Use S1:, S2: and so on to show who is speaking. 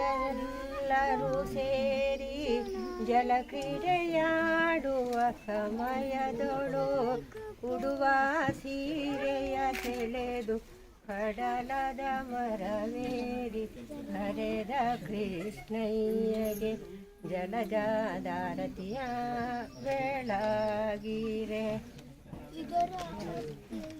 S1: ಜಲಜಾಕ್ಷಿಯರೆಲ್ಲರೂ ಸೇರಿ ಜಲಕ್ರೀಡೆಯಾಡುವ ಸಮಯದೊಳು ಉಡುವ ಸೀರೆಯ ಸೆಳೆದು ಕಡಲದ ಮರವೇರಿ ಕರೆದ ಕೃಷ್ಣಯ್ಯಗೆ ಜಲಜಾದಾರತಿಯ ಬೆಳಗಿರೆ
S2: ಅಲ್ಲಿ